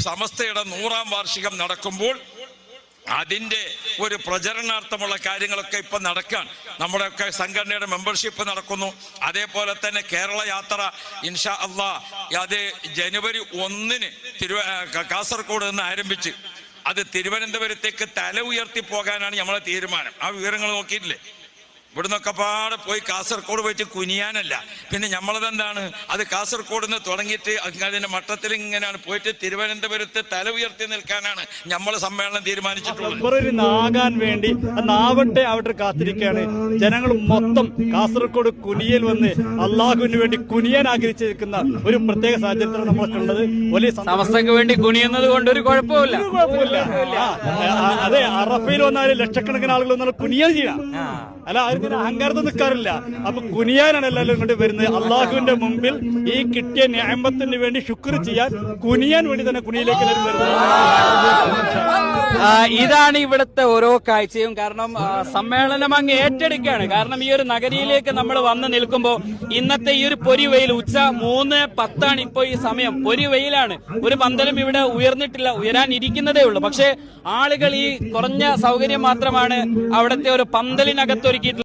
സമസ്തയുടെ നൂറാം വാർഷികം നടക്കുമ്പോൾ അതിന്റെ ഒരു പ്രചരണാർത്ഥമുള്ള കാര്യങ്ങളൊക്കെ ഇപ്പം നടക്കാൻ നമ്മുടെയൊക്കെ സംഘടനയുടെ മെമ്പർഷിപ്പ് നടക്കുന്നു. അതേപോലെ തന്നെ കേരള യാത്ര ഇൻഷാ അള്ളാ അത് ജനുവരി ഒന്നിന് തിരുവ കാസർഗോഡ് നിന്ന് ആരംഭിച്ച് അത് തിരുവനന്തപുരത്തേക്ക് തല ഉയർത്തി പോകാനാണ് നമ്മളെ തീരുമാനം. ആ വിവരങ്ങൾ നോക്കിയിട്ടില്ലേ? ഇവിടുന്നൊക്കെ പാടെ പോയി കാസർഗോഡ് പോയിട്ട് കുനിയാനല്ല. പിന്നെ നമ്മളതെന്താണ് അത് കാസർഗോഡ് നിന്ന് തുടങ്ങിയിട്ട് അതിന്റെ അതിന്റെ മട്ടത്തിൽ ഇങ്ങനെയാണ് പോയിട്ട് തിരുവനന്തപുരത്ത് തല ഉയർത്തി നിൽക്കാനാണ് നമ്മൾ സമ്മേളനം തീരുമാനിച്ചിട്ടുള്ളത്. ഫെബ്രുവരിനാകാൻ വേണ്ടി നാവട്ടെ അവിടെ കാത്തിരിക്കുകയാണ്. ജനങ്ങൾ മൊത്തം കാസർഗോഡ് കുനിയൽ വന്ന് അള്ളാഹുവിന് വേണ്ടി കുനിയാൻ ആഗ്രഹിച്ചിരിക്കുന്ന ഒരു പ്രത്യേക സാഹചര്യത്തിലാണ് നമ്മൾക്കുള്ളത്. വലിയ. സമസ്തക്ക് വേണ്ടി കുനിയുന്നത് കൊണ്ട് ഒരു കുഴപ്പമില്ല. കുഴപ്പമില്ല. അതെ അറഫയിൽ വന്നാൽ ലക്ഷക്കണക്കിന് ആളുകൾ വന്നാൽ കുനിയാൻ ചെയ്യാം അല്ല അതിന് അഹങ്കാരത്തിൽ നിൽക്കാറില്ല. അപ്പൊ കുനിയാനാണ് എല്ലാവരും ഇങ്ങോട്ട് വരുന്നത്. അള്ളാഹുവിന്റെ മുമ്പിൽ ഈ കിട്ടിയ ന്യായമ്പത്തിന് വേണ്ടി ശുക്ർ ചെയ്യാൻ കുനിയാൻ വേണ്ടി തന്നെ കുനിയിലേക്ക് എല്ലാവരും വരുന്നത്. ഇതാണ് ഇവിടുത്തെ ഓരോ കാഴ്ചയും. കാരണം സമ്മേളനം അങ്ങ് ഏറ്റെടുക്കുകയാണ്. കാരണം ഈ ഒരു നഗരിയിലേക്ക് നമ്മൾ വന്ന് നിൽക്കുമ്പോൾ ഇന്നത്തെ ഈ ഒരു പൊരി വെയിൽ ഉച്ച മൂന്ന് പത്താണ് ഇപ്പോൾ ഈ സമയം. പൊരി വെയിലാണ് ഒരു പന്തലും ഇവിടെ ഉയർന്നിട്ടില്ല ഉയരാൻ ഇരിക്കുന്നതേ ഉള്ളൂ. പക്ഷേ ആളുകൾ ഈ കുറഞ്ഞ സൗകര്യം മാത്രമാണ് അവിടുത്തെ ഒരു പന്തലിനകത്തൊരുക്കിയിട്ടുള്ളത്